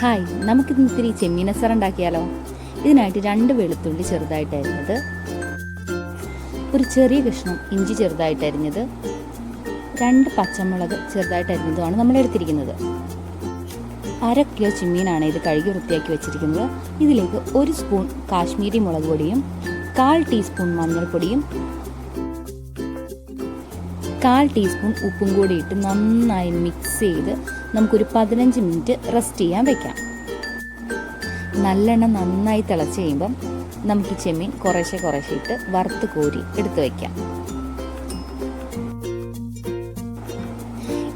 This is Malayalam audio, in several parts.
ഹായ് നമുക്കിന്ന് ഇത്തിരി ചെമ്മീനസർ ഉണ്ടാക്കിയാലോ? ഇതിനായിട്ട് രണ്ട് വെളുത്തുള്ളി ചെറുതായിട്ട് അരിഞ്ഞത്. ഒരു ചെറിയ കഷ്ണം ഇഞ്ചി ചെറുതായിട്ട് അരിഞ്ഞത്. രണ്ട് പച്ചമുളക് ചെറുതായിട്ട് അരിഞ്ഞതുമാണ് നമ്മൾ എടുത്തിരിക്കുന്നത്. അര കിലോ ചെമ്മീനാണ് ഇത് കഴുകി വൃത്തിയാക്കി വെച്ചിരിക്കുന്നത്. ഇതിലേക്ക് ഒരു സ്പൂൺ കാശ്മീരി മുളക് പൊടിയും കാൽ ടീസ്പൂൺ മഞ്ഞൾപ്പൊടിയും കാൽ ടീസ്പൂൺ ഉപ്പും കൂടി ഇട്ട് നന്നായി മിക്സ് ചെയ്ത് നമുക്കൊരു പതിനഞ്ച് മിനിറ്റ് റെസ്റ്റ് ചെയ്യാൻ വെക്കാം. നല്ലെണ്ണ നന്നായി തിളച്ച് കഴിയുമ്പം നമുക്ക് ചെമ്മീൻ കുറേശ്ശെ കുറേശ്ശെ ഇട്ട് വറുത്ത് കോരി എടുത്ത് വയ്ക്കാം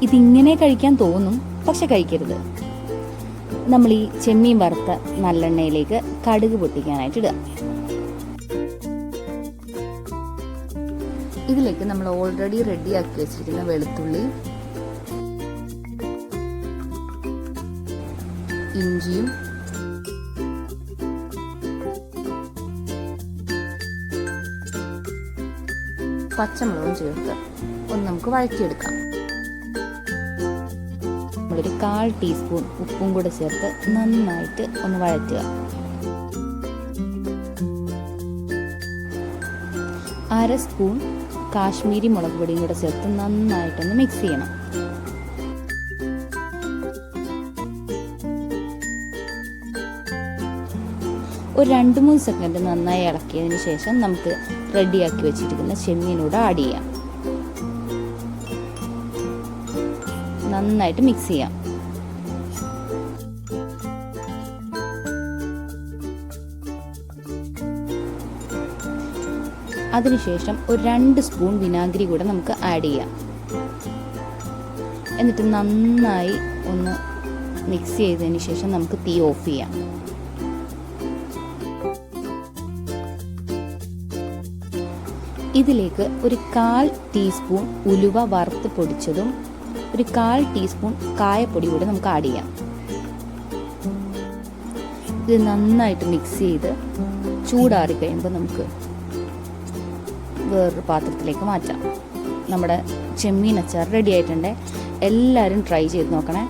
ഇതിങ്ങനെ കഴിക്കാൻ തോന്നും പക്ഷെ കഴിക്കരുത്. നമ്മൾ ഈ ചെമ്മീൻ വറുത്ത നല്ലെണ്ണയിലേക്ക് കടുക് പൊട്ടിക്കാനായിട്ട് ഇടുക. ഇതിലേക്ക് നമ്മൾ ഓൾറെഡി റെഡിയാക്കി വെച്ചിരിക്കുന്ന വെളുത്തുള്ളി ഇഞ്ചിയും പച്ചമുളകും ചേർത്ത് ഒന്ന് നമുക്ക് വഴറ്റിയെടുക്കാം. നമ്മളൊരു കാൽ ടീസ്പൂൺ ഉപ്പും കൂടെ ചേർത്ത് നന്നായിട്ട് ഒന്ന് വഴറ്റുക. അര സ്പൂൺ കാശ്മീരി മുളക് പൊടിയും കൂടെ ചേർത്ത് നന്നായിട്ടൊന്ന് മിക്സ് ചെയ്യണം. ഒരു രണ്ട് മൂന്ന് സെക്കൻഡ് നന്നായി ഇളക്കിയതിന് ശേഷം നമുക്ക് റെഡിയാക്കി വെച്ചിരിക്കുന്ന ചെമ്മീനൂടെ ആഡ് ചെയ്യാം. നന്നായിട്ട് മിക്സ് ചെയ്യാം. അതിനുശേഷം ഒരു രണ്ട് സ്പൂൺ വിനാഗിരി കൂടെ നമുക്ക് ആഡ് ചെയ്യാം. എന്നിട്ട് നന്നായി ഒന്ന് മിക്സ് ചെയ്തതിന് ശേഷം നമുക്ക് തീ ഓഫ് ചെയ്യാം. ഇതിലേക്ക് ഒരു കാൽ ടീസ്പൂൺ ഉലുവ വറുത്ത് പൊടിച്ചതും ഒരു കാൽ ടീസ്പൂൺ കായപ്പൊടി കൂടെ നമുക്ക് ആഡ് ചെയ്യാം. ഇത് നന്നായിട്ട് മിക്സ് ചെയ്ത് ചൂടാറി കഴിയുമ്പോൾ നമുക്ക് വേറൊരു പാത്രത്തിലേക്ക് മാറ്റാം. നമ്മുടെ ചെമ്മീൻ അച്ചാർ റെഡി ആയിട്ടുണ്ട്. എല്ലാവരും ട്രൈ ചെയ്ത് നോക്കണേ.